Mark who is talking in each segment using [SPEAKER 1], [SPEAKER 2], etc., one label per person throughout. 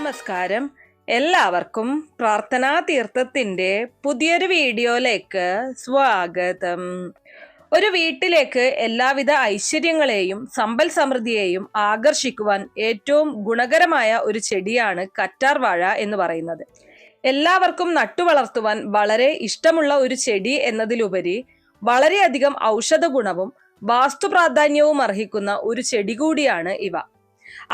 [SPEAKER 1] നമസ്കാരം. എല്ലാവർക്കും പ്രാർത്ഥനാ തീർത്ഥത്തിന്റെ പുതിയൊരു വീഡിയോയിലേക്ക് സ്വാഗതം. ഒരു വീട്ടിലേക്ക് എല്ലാവിധ ഐശ്വര്യങ്ങളെയും സമ്പൽ സമൃദ്ധിയെയും ആകർഷിക്കുവാൻ ഏറ്റവും ഗുണകരമായ ഒരു ചെടിയാണ് കറ്റാർ വാഴ എന്ന് പറയുന്നത്. എല്ലാവർക്കും നട്ടുവളർത്തുവാൻ വളരെ ഇഷ്ടമുള്ള ഒരു ചെടി എന്നതിലുപരി വളരെയധികം ഔഷധ ഗുണവും വാസ്തു പ്രാധാന്യവും അർഹിക്കുന്ന ഒരു ചെടി കൂടിയാണ് ഇവ.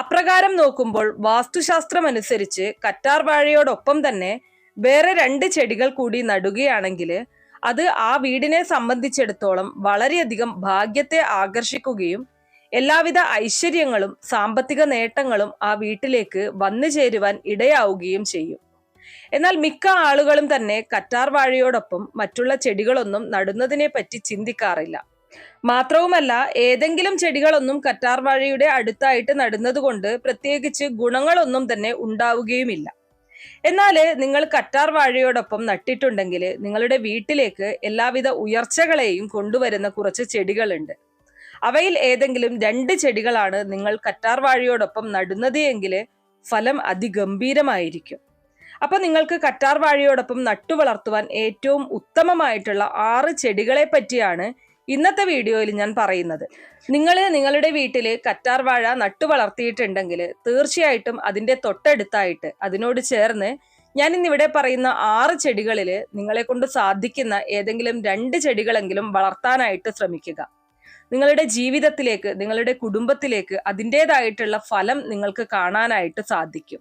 [SPEAKER 1] അപ്രകാരം നോക്കുമ്പോൾ വാസ്തുശാസ്ത്രമനുസരിച്ച് കറ്റാർ വാഴയോടൊപ്പം തന്നെ വേറെ രണ്ട് ചെടികൾ കൂടി നടുകയാണെങ്കിൽ അത് ആ വീടിനെ സംബന്ധിച്ചിടത്തോളം വളരെയധികം ഭാഗ്യത്തെ ആകർഷിക്കുകയും എല്ലാവിധ ഐശ്വര്യങ്ങളും സാമ്പത്തിക നേട്ടങ്ങളും ആ വീട്ടിലേക്ക് വന്നു ചേരുവാൻ ഇടയാവുകയും ചെയ്യും. എന്നാൽ മിക്ക ആളുകളും തന്നെ കറ്റാർ വാഴയോടൊപ്പം മറ്റുള്ള ചെടികളൊന്നും നടുന്നതിനെ പറ്റി ചിന്തിക്കാറില്ല. മാത്രവുമല്ല ഏതെങ്കിലും ചെടികളൊന്നും കറ്റാർവാഴയുടെ അടുത്തായിട്ട് നടുന്നത് കൊണ്ട് പ്രത്യേകിച്ച് ഗുണങ്ങളൊന്നും തന്നെ ഉണ്ടാവുകയുമില്ല. എന്നാൽ നിങ്ങൾ കറ്റാർ വാഴയോടൊപ്പം നട്ടിട്ടുണ്ടെങ്കിൽ നിങ്ങളുടെ വീട്ടിലേക്ക് എല്ലാവിധ ഉയർച്ചകളെയും കൊണ്ടുവരുന്ന കുറച്ച് ചെടികളുണ്ട്. അവയിൽ ഏതെങ്കിലും രണ്ട് ചെടികളാണ് നിങ്ങൾ കറ്റാർ വാഴയോടൊപ്പം നടുന്നത് എങ്കിൽ ഫലം അതിഗംഭീരമായിരിക്കും. അപ്പൊ നിങ്ങൾക്ക് കറ്റാർ വാഴയോടൊപ്പം നട്ടുവളർത്തുവാൻ ഏറ്റവും ഉത്തമമായിട്ടുള്ള ആറ് ചെടികളെ പറ്റിയാണ് ഇന്നത്തെ വീഡിയോയിൽ ഞാൻ പറയുന്നത് നിങ്ങൾ നിങ്ങളുടെ വീട്ടിൽ കറ്റാർ വാഴ നട്ടു വളർത്തിയിട്ടുണ്ടെങ്കിൽ തീർച്ചയായിട്ടും അതിന്റെ തൊട്ടടുത്തായിട്ട് അതിനോട് ചേർന്ന് ഞാൻ ഇന്നിവിടെ പറയുന്ന ആറ് ചെടികളിൽ നിങ്ങളെ കൊണ്ട് സാധിക്കുന്ന ഏതെങ്കിലും രണ്ട് ചെടികളെങ്കിലും വളർത്താനായിട്ട് ശ്രമിക്കുക. നിങ്ങളുടെ ജീവിതത്തിലേക്ക് നിങ്ങളുടെ കുടുംബത്തിലേക്ക് അതിന്റെതായിട്ടുള്ള ഫലം നിങ്ങൾക്ക് കാണാനായിട്ട് സാധിക്കും.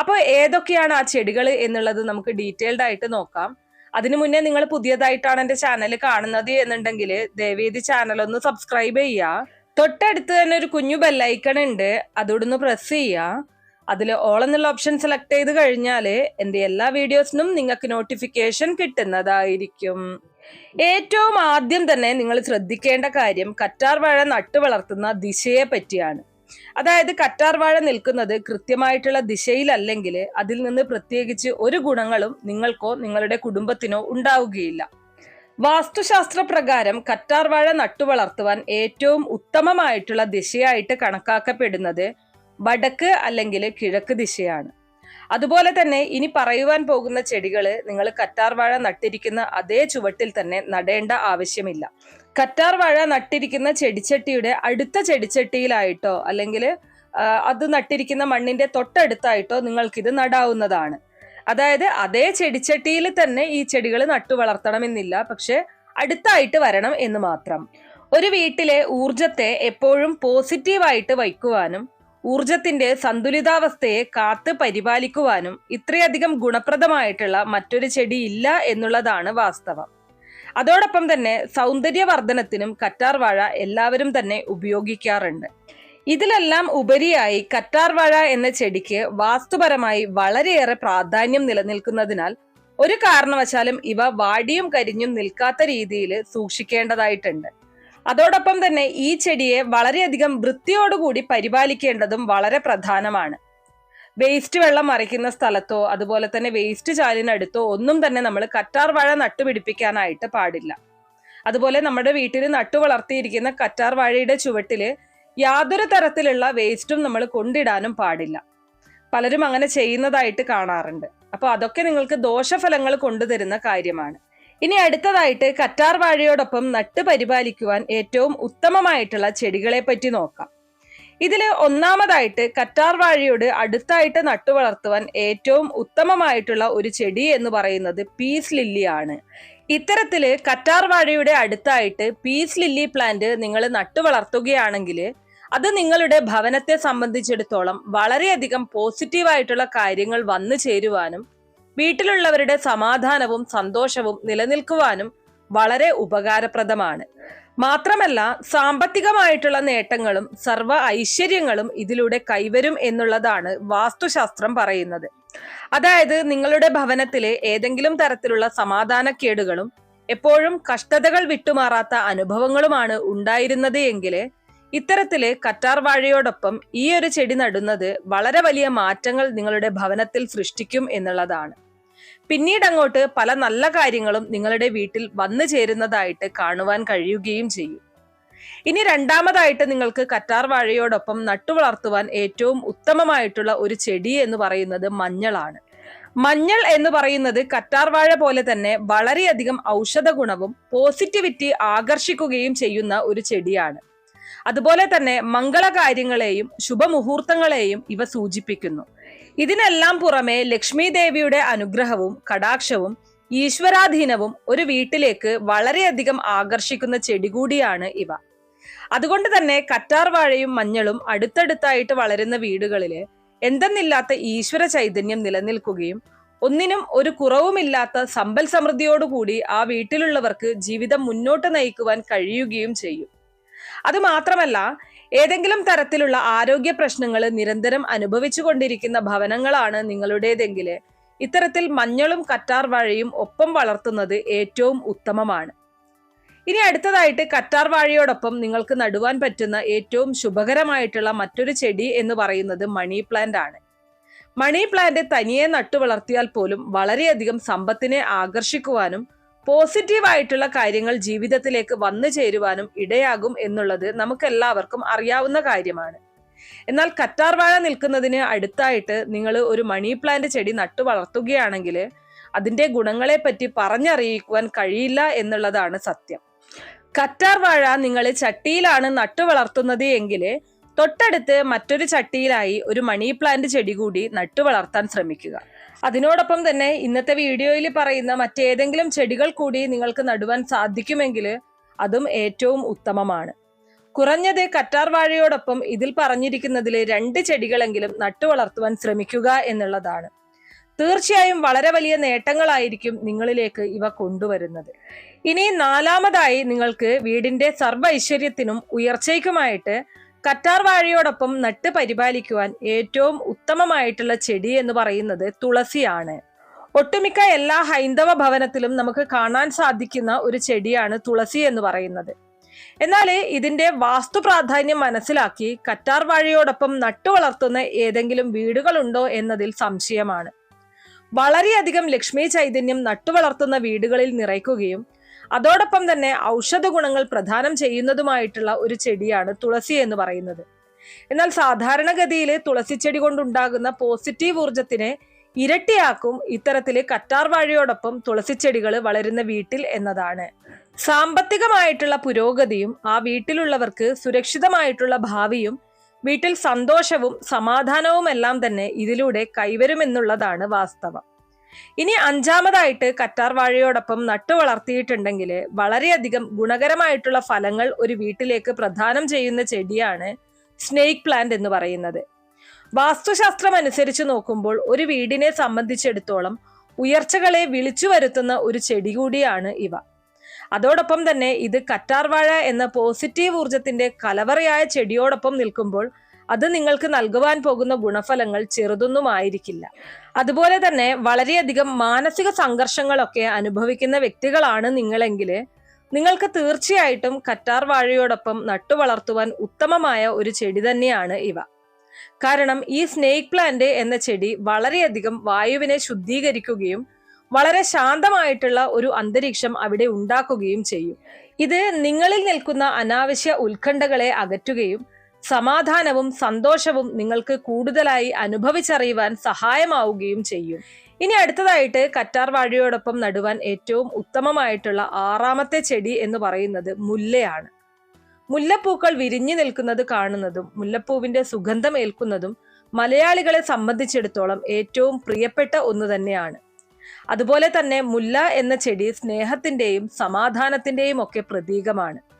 [SPEAKER 1] അപ്പോൾ ഏതൊക്കെയാണ് ആ ചെടികൾ എന്നുള്ളത് നമുക്ക് ഡീറ്റെയിൽഡ് ആയിട്ട് നോക്കാം. അതിനു മുന്നേ നിങ്ങൾ പുതിയതായിട്ടാണ് എന്റെ ചാനൽ കാണുന്നത് എന്നുണ്ടെങ്കിൽ ദയവേദി ചാനൽ ഒന്ന് സബ്സ്ക്രൈബ് ചെയ്യുക. തൊട്ടടുത്ത് തന്നെ ഒരു കുഞ്ഞു ബെല്ലൈക്കൺ ഉണ്ട്. അതോടൊന്ന് പ്രസ് ചെയ്യുക. അതിൽ ഓൾ എന്നുള്ള ഓപ്ഷൻ സെലക്ട് ചെയ്ത് കഴിഞ്ഞാൽ എന്റെ എല്ലാ വീഡിയോസിനും നിങ്ങൾക്ക് നോട്ടിഫിക്കേഷൻ കിട്ടുന്നതായിരിക്കും. ഏറ്റവും ആദ്യം തന്നെ നിങ്ങൾ ശ്രദ്ധിക്കേണ്ട കാര്യം കറ്റാർ വാഴ നട്ടു വളർത്തുന്ന ദിശയെ പറ്റിയാണ്. അതായത് കറ്റാർവാഴ നിൽക്കുന്നത് കൃത്യമായിട്ടുള്ള ദിശയിലല്ലെങ്കിൽ അതിൽ നിന്ന് പ്രത്യേകിച്ച് ഒരു ഗുണങ്ങളും നിങ്ങൾക്കോ നിങ്ങളുടെ കുടുംബത്തിനോ ഉണ്ടാവുകയില്ല. വാസ്തുശാസ്ത്ര പ്രകാരം കറ്റാർവാഴ നട്ടുവളർത്തുവാൻ ഏറ്റവും ഉത്തമമായിട്ടുള്ള ദിശയായിട്ട് കണക്കാക്കപ്പെടുന്നത് വടക്ക് അല്ലെങ്കിൽ കിഴക്ക് ദിശയാണ്. അതുപോലെ തന്നെ ഇനി പറയുവാൻ പോകുന്ന ചെടികൾ നിങ്ങൾ കറ്റാർ വാഴ നട്ടിരിക്കുന്ന അതേ ചുവട്ടിൽ തന്നെ നടേണ്ട ആവശ്യമില്ല. കറ്റാർ വാഴ നട്ടിരിക്കുന്ന ചെടിച്ചട്ടിയുടെ അടുത്ത ചെടിച്ചട്ടിയിലായിട്ടോ അല്ലെങ്കിൽ അത് നട്ടിരിക്കുന്ന മണ്ണിന്റെ തൊട്ടടുത്തായിട്ടോ നിങ്ങൾക്കിത് നടാവുന്നതാണ്. അതായത് അതേ ചെടിച്ചട്ടിയിൽ തന്നെ ഈ ചെടികൾ നട്ടു വളർത്തണമെന്നില്ല പക്ഷെ അടുത്തായിട്ട് വരണം എന്ന് മാത്രം. ഒരു വീട്ടിലെ ഊർജത്തെ എപ്പോഴും പോസിറ്റീവായിട്ട് വയ്ക്കുവാനും ഊർജത്തിന്റെ സന്തുലിതാവസ്ഥയെ കാത്ത് പരിപാലിക്കുവാനും ഇത്രയധികം ഗുണപ്രദമായിട്ടുള്ള മറ്റൊരു ചെടി ഇല്ല എന്നുള്ളതാണ് വാസ്തവം. അതോടൊപ്പം തന്നെ സൗന്ദര്യവർദ്ധനത്തിനും കറ്റാർ വാഴ എല്ലാവരും തന്നെ ഉപയോഗിക്കാറുണ്ട്. ഇതിലെല്ലാം ഉപരിയായി കറ്റാർ വാഴ എന്ന ചെടിക്ക് വാസ്തുപരമായി വളരെയേറെ പ്രാധാന്യം നിലനിൽക്കുന്നതിനാൽ ഒരു കാരണവശാലും ഇവ വാടിയും കരിഞ്ഞും നിൽക്കാത്ത രീതിയിൽ സൂക്ഷിക്കേണ്ടതായിട്ടുണ്ട്. അതോടൊപ്പം തന്നെ ഈ ചെടിയെ വളരെയധികം വൃത്തിയോടുകൂടി പരിപാലിക്കേണ്ടതും വളരെ പ്രധാനമാണ്. വേസ്റ്റ് വെള്ളം മറിക്കുന്ന സ്ഥലത്തോ അതുപോലെ തന്നെ വേസ്റ്റ് ചാലിനടുത്തോ ഒന്നും തന്നെ നമ്മൾ കറ്റാർ വാഴ നട്ടുപിടിപ്പിക്കാനായിട്ട് പാടില്ല. അതുപോലെ നമ്മുടെ വീട്ടിൽ നട്ടു വളർത്തിയിരിക്കുന്ന കറ്റാർ വാഴയുടെ ചുവട്ടിൽ യാതൊരു തരത്തിലുള്ള വേസ്റ്റും നമ്മൾ കൊണ്ടിടാനും പാടില്ല. പലരും അങ്ങനെ ചെയ്യുന്നതായിട്ട് കാണാറുണ്ട്. അപ്പോൾ അതൊക്കെ നിങ്ങൾക്ക് ദോഷഫലങ്ങൾ കൊണ്ടുതരുന്ന കാര്യമാണ്. ഇനി അടുത്തതായിട്ട് കറ്റാർ വാഴയോടൊപ്പം നട്ട് പരിപാലിക്കുവാൻ ഏറ്റവും ഉത്തമമായിട്ടുള്ള ചെടികളെ പറ്റി നോക്കാം. ഇതിൽ ഒന്നാമതായിട്ട് കറ്റാർ വാഴയോട് അടുത്തായിട്ട് നട്ടു വളർത്തുവാൻ ഏറ്റവും ഉത്തമമായിട്ടുള്ള ഒരു ചെടി എന്ന് പറയുന്നത് പീസ് ലില്ലിയാണ് ആണ്. ഇത്തരത്തിൽ കറ്റാർ വാഴയുടെ അടുത്തായിട്ട് പീസ് ലില്ലി പ്ലാന്റ് നിങ്ങൾ നട്ടു വളർത്തുകയാണെങ്കിൽ അത് നിങ്ങളുടെ ഭവനത്തെ സംബന്ധിച്ചിടത്തോളം വളരെയധികം പോസിറ്റീവായിട്ടുള്ള കാര്യങ്ങൾ വന്നു ചേരുവാനും വീട്ടിലുള്ളവരുടെ സമാധാനവും സന്തോഷവും നിലനിൽക്കുവാനും വളരെ ഉപകാരപ്രദമാണ്. മാത്രമല്ല സാമ്പത്തികമായിട്ടുള്ള നേട്ടങ്ങളും സർവ ഐശ്വര്യങ്ങളും ഇതിലൂടെ കൈവരും എന്നുള്ളതാണ് വാസ്തുശാസ്ത്രം പറയുന്നത്. അതായത് നിങ്ങളുടെ ഭവനത്തിലെ ഏതെങ്കിലും തരത്തിലുള്ള സമാധാനക്കേടുകളും എപ്പോഴും കഷ്ടതകൾ വിട്ടുമാറാത്ത അനുഭവങ്ങളുമാണ് ഉണ്ടായിരുന്നത് എങ്കിൽ ഇത്തരത്തിൽ കറ്റാർ വാഴയോടൊപ്പം ഈ ഒരു ചെടി നടുന്നത് വളരെ വലിയ മാറ്റങ്ങൾ നിങ്ങളുടെ ഭവനത്തിൽ സൃഷ്ടിക്കും എന്നുള്ളതാണ്. പിന്നീട് അങ്ങോട്ട് പല നല്ല കാര്യങ്ങളും നിങ്ങളുടെ വീട്ടിൽ വന്നു ചേരുന്നതായിട്ട് കാണുവാൻ കഴിയുകയും ചെയ്യും. ഇനി രണ്ടാമതായിട്ട് നിങ്ങൾക്ക് കറ്റാർ വാഴയോടൊപ്പം നട്ടുവളർത്തുവാൻ ഏറ്റവും ഉത്തമമായിട്ടുള്ള ഒരു ചെടി എന്ന് പറയുന്നത് മഞ്ഞളാണ്. മഞ്ഞൾ എന്ന് പറയുന്നത് കറ്റാർ വാഴ പോലെ തന്നെ വളരെയധികം ഔഷധ ഗുണവും പോസിറ്റിവിറ്റി ആകർഷിക്കുകയും ചെയ്യുന്ന ഒരു ചെടിയാണ്. അതുപോലെ തന്നെ മംഗളകാര്യങ്ങളെയും ശുഭമുഹൂർത്തങ്ങളെയും ഇവ സൂചിപ്പിക്കുന്നു. ഇതിനെല്ലാം പുറമെ ലക്ഷ്മി ദേവിയുടെ അനുഗ്രഹവും കടാക്ഷവും ഈശ്വരാധീനവും ഒരു വീട്ടിലേക്ക് വളരെയധികം ആകർഷിക്കുന്ന ചെടി കൂടിയാണ് ഇവ. അതുകൊണ്ട് തന്നെ കറ്റാർ വാഴയും മഞ്ഞളും അടുത്തടുത്തായിട്ട് വളരുന്ന വീടുകളിൽ എന്തെന്നില്ലാത്ത ഈശ്വര ചൈതന്യം നിലനിൽക്കുകയും ഒന്നിനും ഒരു കുറവുമില്ലാത്ത സമ്പൽ സമൃദ്ധിയോടുകൂടി ആ വീട്ടിലുള്ളവർക്ക് ജീവിതം മുന്നോട്ട് നയിക്കുവാൻ കഴിയുകയും ചെയ്യും. അത് മാത്രമല്ല ഏതെങ്കിലും തരത്തിലുള്ള ആരോഗ്യ പ്രശ്നങ്ങൾ നിരന്തരം അനുഭവിച്ചു കൊണ്ടിരിക്കുന്ന ഭവനങ്ങളാണ് നിങ്ങളുടേതെങ്കിൽ ഇത്തരത്തിൽ മഞ്ഞളും കറ്റാർ വാഴയും ഒപ്പം വളർത്തുന്നത് ഏറ്റവും ഉത്തമമാണ്. ഇനി അടുത്തതായിട്ട് കറ്റാർ വാഴയോടൊപ്പം നിങ്ങൾക്ക് നടുവാൻ പറ്റുന്ന ഏറ്റവും ശുഭകരമായിട്ടുള്ള മറ്റൊരു ചെടി എന്ന് പറയുന്നത് മണി പ്ലാന്റ് ആണ്. മണി പ്ലാന്റ് തനിയെ നട്ടു വളർത്തിയാൽ പോലും വളരെയധികം സമ്പത്തിനെ ആകർഷിക്കുവാനും പോസിറ്റീവായിട്ടുള്ള കാര്യങ്ങൾ ജീവിതത്തിലേക്ക് വന്നു ചേരുവാനും ഇടയാകും എന്നുള്ളത് നമുക്കെല്ലാവർക്കും അറിയാവുന്ന കാര്യമാണ്. എന്നാൽ കറ്റാർ വാഴ നിൽക്കുന്നതിന് അടുത്തായിട്ട് നിങ്ങൾ ഒരു മണി പ്ലാന്റ് ചെടി നട്ടു വളർത്തുകയാണെങ്കിൽ അതിന്റെ ഗുണങ്ങളെപ്പറ്റി പറഞ്ഞറിയിക്കുവാൻ കഴിയില്ല എന്നുള്ളതാണ് സത്യം. കറ്റാർ വാഴ നിങ്ങൾ ചട്ടിയിലാണ് നട്ടു വളർത്തുന്നത് എങ്കിൽ തൊട്ടടുത്ത് മറ്റൊരു ചട്ടിയിലായി ഒരു മണി പ്ലാന്റ് ചെടി കൂടി നട്ടു വളർത്താൻ ശ്രമിക്കുക. അതിനോടൊപ്പം തന്നെ ഇന്നത്തെ വീഡിയോയിൽ പറയുന്ന മറ്റേതെങ്കിലും ചെടികൾ കൂടി നിങ്ങൾക്ക് നടുവാൻ സാധിക്കുമെങ്കിൽ അതും ഏറ്റവും ഉത്തമമാണ്. കുറഞ്ഞത് കറ്റാർ വാഴയോടൊപ്പം ഇതിൽ പറഞ്ഞിരിക്കുന്നതിലെ രണ്ട് ചെടികളെങ്കിലും നട്ടു വളർത്തുവാൻ ശ്രമിക്കുക എന്നുള്ളതാണ്. തീർച്ചയായും വളരെ വലിയ നേട്ടങ്ങളായിരിക്കും നിങ്ങളിലേക്ക് ഇവ കൊണ്ടുവരുന്നത്. ഇനി നാലാമതായി നിങ്ങൾക്ക് വീടിന്റെ സർവ ഐശ്വര്യത്തിനും ഉയർച്ചയ്ക്കുമായിട്ട് കറ്റാർ വാഴയോടൊപ്പം നട്ട് പരിപാലിക്കുവാൻ ഏറ്റവും ഉത്തമമായിട്ടുള്ള ചെടി എന്ന് പറയുന്നത് തുളസിയാണ്. ഒട്ടുമിക്ക എല്ലാ ഹൈന്ദവ ഭവനത്തിലും നമുക്ക് കാണാൻ സാധിക്കുന്ന ഒരു ചെടിയാണ് തുളസി എന്ന് പറയുന്നത്. എന്നാൽ ഇതിന്റെ വാസ്തു പ്രാധാന്യം മനസ്സിലാക്കി കറ്റാർ വാഴയോടൊപ്പം നട്ടു വളർത്തുന്ന ഏതെങ്കിലും വീടുകളുണ്ടോ എന്നതിൽ സംശയമാണ്. വളരെയധികം ലക്ഷ്മി ചൈതന്യം നട്ടുവളർത്തുന്ന വീടുകളിൽ നിറയ്ക്കുകയും അതോടൊപ്പം തന്നെ ഔഷധ ഗുണങ്ങൾ പ്രദാനം ചെയ്യുന്നതുമായിട്ടുള്ള ഒരു ചെടിയാണ് തുളസി എന്ന് പറയുന്നത്. എന്നാൽ സാധാരണഗതിയിൽ തുളസി ചെടി കൊണ്ടുണ്ടാകുന്ന പോസിറ്റീവ് ഊർജത്തിനെ ഇരട്ടിയാക്കും ഇത്തരത്തിൽ കറ്റാർ വാഴയോടൊപ്പം തുളസിച്ചെടികൾ വളരുന്ന വീട്ടിൽ എന്നതാണ്. സാമ്പത്തികമായിട്ടുള്ള പുരോഗതിയും ആ വീട്ടിലുള്ളവർക്ക് സുരക്ഷിതമായിട്ടുള്ള ഭാവിയും വീട്ടിൽ സന്തോഷവും സമാധാനവും എല്ലാം തന്നെ ഇതിലൂടെ കൈവരുമെന്നുള്ളതാണ് വാസ്തവം. ഇനി അഞ്ചാമതായിട്ട് കറ്റാർ വാഴയോടൊപ്പം നട്ടു വളർത്തിയിട്ടുണ്ടെങ്കിൽ വളരെയധികം ഗുണകരമായിട്ടുള്ള ഫലങ്ങൾ ഒരു വീട്ടിലേക്ക് പ്രദാനം ചെയ്യുന്ന ചെടിയാണ് സ്നേക്ക് പ്ലാന്റ് എന്ന് പറയുന്നത്. വാസ്തുശാസ്ത്രം അനുസരിച്ച് നോക്കുമ്പോൾ ഒരു വീടിനെ സംബന്ധിച്ചിടത്തോളം ഉയർച്ചകളെ വിളിച്ചു വരുത്തുന്ന ഒരു ചെടി കൂടിയാണ് ഇവ. അതോടൊപ്പം തന്നെ ഇത് കറ്റാർവാഴ എന്ന പോസിറ്റീവ് ഊർജത്തിന്റെ കലവറയായ ചെടിയോടൊപ്പം നിൽക്കുമ്പോൾ അത് നിങ്ങൾക്ക് നൽകുവാൻ പോകുന്ന ഗുണഫലങ്ങൾ ചെറുതൊന്നും ആയിരിക്കില്ല അതുപോലെ തന്നെ വളരെയധികം മാനസിക സംഘർഷങ്ങളൊക്കെ അനുഭവിക്കുന്ന വ്യക്തികളാണ് നിങ്ങളെങ്കിൽ നിങ്ങൾക്ക് തീർച്ചയായിട്ടും കറ്റാർ വാഴയോടൊപ്പം നട്ടുവളർത്തുവാൻ ഉത്തമമായ ഒരു ചെടി തന്നെയാണ് ഇവ. കാരണം ഈ സ്നേക്ക് പ്ലാന്റ് എന്ന ചെടി വളരെയധികം വായുവിനെ ശുദ്ധീകരിക്കുകയും വളരെ ശാന്തമായിട്ടുള്ള ഒരു അന്തരീക്ഷം അവിടെ ഉണ്ടാക്കുകയും ചെയ്യും. ഇത് നിങ്ങളിൽ നിൽക്കുന്ന അനാവശ്യ ഉത്കണ്ഠകളെ അകറ്റുകയും സമാധാനവും സന്തോഷവും നിങ്ങൾക്ക് കൂടുതലായി അനുഭവിച്ചറിയുവാൻ സഹായമാവുകയും ചെയ്യും. ഇനി അടുത്തതായിട്ട് കറ്റാർ വാഴയോടൊപ്പം നടുവാൻ ഏറ്റവും ഉത്തമമായിട്ടുള്ള ആറാമത്തെ ചെടി എന്ന് പറയുന്നത് മുല്ലയാണ്. മുല്ലപ്പൂക്കൾ വിരിഞ്ഞു നിൽക്കുന്നത് കാണുന്നതും മുല്ലപ്പൂവിന്റെ സുഗന്ധം ഏൽക്കുന്നതും മലയാളികളെ സംബന്ധിച്ചിടത്തോളം ഏറ്റവും പ്രിയപ്പെട്ട ഒന്ന് തന്നെയാണ്. അതുപോലെ തന്നെ മുല്ല എന്ന ചെടി സ്നേഹത്തിന്റെയും സമാധാനത്തിന്റെയും ഒക്കെ പ്രതീകമാണ്.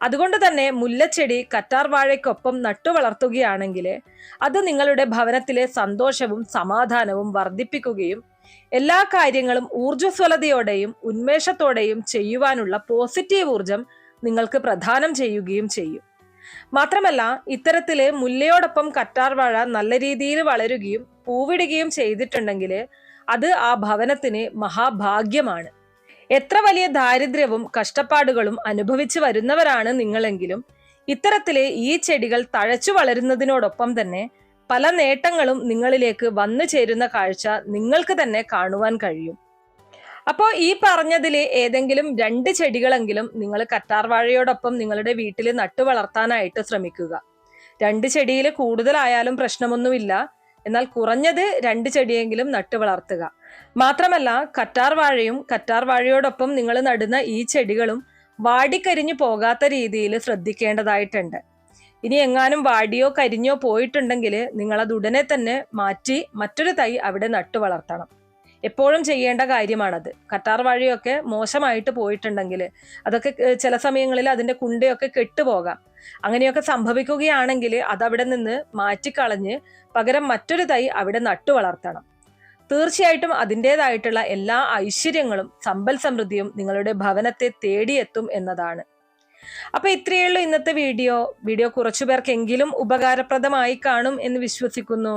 [SPEAKER 1] അതുകൊണ്ട് തന്നെ മുല്ലച്ചെടി കറ്റാർ വാഴയ്ക്കൊപ്പം നട്ടുവളർത്തുകയാണെങ്കിൽ അത് നിങ്ങളുടെ ഭവനത്തിലെ സന്തോഷവും സമാധാനവും വർദ്ധിപ്പിക്കുകയും എല്ലാ കാര്യങ്ങളും ഊർജസ്വലതയോടെയും ഉന്മേഷത്തോടെയും ചെയ്യുവാനുള്ള പോസിറ്റീവ് ഊർജം നിങ്ങൾക്ക് പ്രദാനം ചെയ്യുകയും ചെയ്യും. മാത്രമല്ല ഇത്തരത്തിൽ മുല്ലയോടൊപ്പം കറ്റാർ വാഴ നല്ല രീതിയിൽ വളരുകയും പൂവിടുകയും ചെയ്തിട്ടുണ്ടെങ്കിൽ അത് ആ ഭവനത്തിന് മഹാഭാഗ്യമാണ്. എത്ര വലിയ ദാരിദ്ര്യവും കഷ്ടപ്പാടുകളും അനുഭവിച്ചു വരുന്നവരാണ് നിങ്ങളെങ്കിലും ഇത്തരത്തിലെ ഈ ചെടികൾ തഴച്ചു വളരുന്നതിനോടൊപ്പം തന്നെ പല നേട്ടങ്ങളും നിങ്ങളിലേക്ക് വന്നു ചേരുന്ന കാഴ്ച നിങ്ങൾക്ക് തന്നെ കാണുവാൻ കഴിയും. അപ്പോൾ ഈ പറഞ്ഞതിലെ ഏതെങ്കിലും രണ്ട് ചെടികളെങ്കിലും നിങ്ങൾ കറ്റാർവാഴയോടൊപ്പം നിങ്ങളുടെ വീട്ടിൽ നട്ടു വളർത്താനായിട്ട് ശ്രമിക്കുക. രണ്ട് ചെടിയിൽ കൂടുതലായാലും പ്രശ്നമൊന്നുമില്ല. എന്നാൽ കുറഞ്ഞത് രണ്ട് ചെടിയെങ്കിലും നട്ടു വളർത്തുക. മാത്രമല്ല കറ്റാർ വാഴയും കറ്റാർ വാഴയോടൊപ്പം നിങ്ങൾ നടുന്ന ഈ ചെടികളും വാടിക്കരിഞ്ഞു പോകാത്ത രീതിയിൽ ശ്രദ്ധിക്കേണ്ടതായിട്ടുണ്ട്. ഇനി എങ്ങാനും വാടിയോ കരിഞ്ഞോ പോയിട്ടുണ്ടെങ്കിൽ നിങ്ങളത് ഉടനെ തന്നെ മാറ്റി മറ്റൊരു തൈ അവിടെ നട്ടു വളർത്തണം. എപ്പോഴും ചെയ്യേണ്ട കാര്യമാണത്. കറ്റാർ വാഴയൊക്കെ മോശമായിട്ട് പോയിട്ടുണ്ടെങ്കിൽ അതൊക്കെ ചില സമയങ്ങളിൽ അതിന്റെ കുണ്ടയൊക്കെ കെട്ടുപോകാം. അങ്ങനെയൊക്കെ സംഭവിക്കുകയാണെങ്കിൽ അതവിടെ നിന്ന് മാറ്റിക്കളഞ്ഞ് പകരം മറ്റൊരു തൈ അവിടെ നട്ടു വളർത്തണം. തീർച്ചയായിട്ടും അതിന്റെതായിട്ടുള്ള എല്ലാ ഐശ്വര്യങ്ങളും സമ്പൽ സമൃദ്ധിയും നിങ്ങളുടെ ഭവനത്തെ തേടിയെത്തും എന്നതാണ്. അപ്പൊ ഇത്രയേ ഉള്ളൂ ഇന്നത്തെ വീഡിയോ. വീഡിയോ കുറച്ചു പേർക്കെങ്കിലും ഉപകാരപ്രദമായി കാണും എന്ന് വിശ്വസിക്കുന്നു.